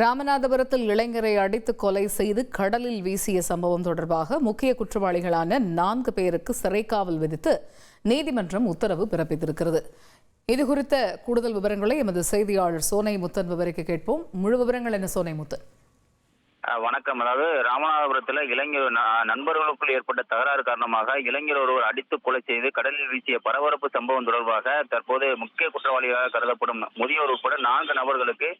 ராமநாதபுரத்தில் இளைஞரை அடித்து கொலை செய்து கடலில் வீசிய சம்பவம் தொடர்பாக முக்கிய குற்றவாளிகளான நான்கு பேருக்கு சிறைக்காவல் விதித்து நீதிமன்றம் உத்தரவு பிறப்பித்திருக்கிறது. இது குறித்த கூடுதல் விவரங்களை எமது செய்தியாளர் சோனை முத்தன் விவரிக்க கேட்போம். முழு விவரங்கள் என்ன சோனை முத்தன் வணக்கம். அதாவது ராமநாதபுரத்தில் இளைஞர் நண்பர்களுக்குள் ஏற்பட்ட தகராறு காரணமாக இளைஞர் ஒருவர் அடித்து கொலை செய்து கடலில் வீசிய பரபரப்பு சம்பவம் தொடர்பாக தற்போது முக்கிய குற்றவாளியாக கருதப்படும் முதியோர் உட்பட நான்கு நபர்களுக்கு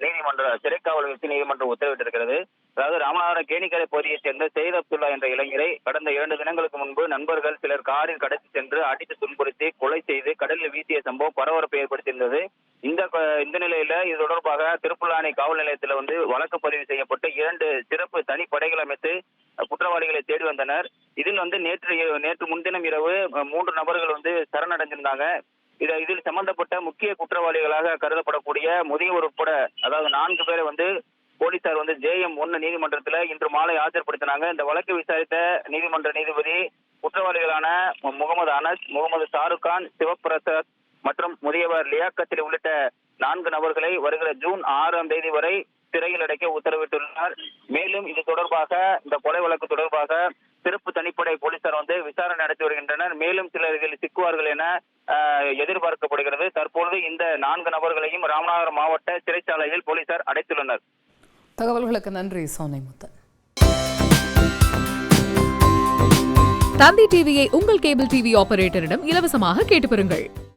நீதிமன்ற சிறைக்காவல் விதித்து நீதிமன்றம் உத்தரவிட்டிருக்கிறது. அதாவது ராமநாதபுரம் கேணிக்கரை பகுதியைச் சேர்ந்த செய்த் அப்துல்லா என்ற இளைஞரை கடந்த இரண்டு தினங்களுக்கு முன்பு நண்பர்கள் சிலர் காரில் கடத்தி சென்று அடித்து துன்புறுத்தி கொலை செய்து கடலில் வீசிய சம்பவம் பரபரப்பை ஏற்படுத்தியிருந்தது. இந்த இந்த நிலையில இது தொடர்பாக திருப்புல்லானை காவல் நிலையத்தில் வந்து வழக்கு பதிவு செய்யப்பட்டு இரண்டு சிறப்பு தனிப்படைகள் அமைத்து குற்றவாளிகளை தேடி வந்தனர். இதில் வந்து நேற்று நேற்று முன்தினம் இரவு மூன்று நபர்கள் வந்து சரணடைஞ்சிருந்தாங்க இத இதில் சம்பந்தப்பட்ட முக்கிய குற்றவாளிகளாக கருதப்படக்கூடிய முதியவர் உட்பட அதாவது நான்கு பேரை வந்து போலீசார் வந்து ஜேஎம் ஒன்னு நீதிமன்றத்தில் இன்று மாலை ஆஜர்படுத்தினாங்க. இந்த வழக்கை விசாரித்த நீதிமன்ற நீதிபதி குற்றவாளிகளான முகமது அனஸ் முகமது ஷாருக்கான் சிவபிரசாத் மற்றும் முதியவர் லியாக்கத்தில் உள்ளிட்ட நான்கு நபர்களை வருகிற ஜூன் ஆறாம் தேதி வரை சிறையில் அடைக்க உத்தரவிட்டுள்ளனர் மேலும் இது தொடர்பாக இந்த கொலை வழக்கு தொடர்பாக வந்து விசாரணை நடத்தி வருகின்றனர். மேலும் சிலர் இதில் சிக்குவார்கள் என எதிர்பார்க்கப்படுகிறது. தற்பொழுது இந்த நான்கு நபர்களையும் ராமநாதபுரம் மாவட்ட சிறைச்சாலையில் போலீசார் அடைத்துள்ளனர். தகவல்களுக்கு நன்றி சோனை முத்தன் தந்தி டிவியை உங்கள் கேபிள் டிவி ஆபரேட்டரிடம் இலவசமாக கேட்டு பெறுங்கள்.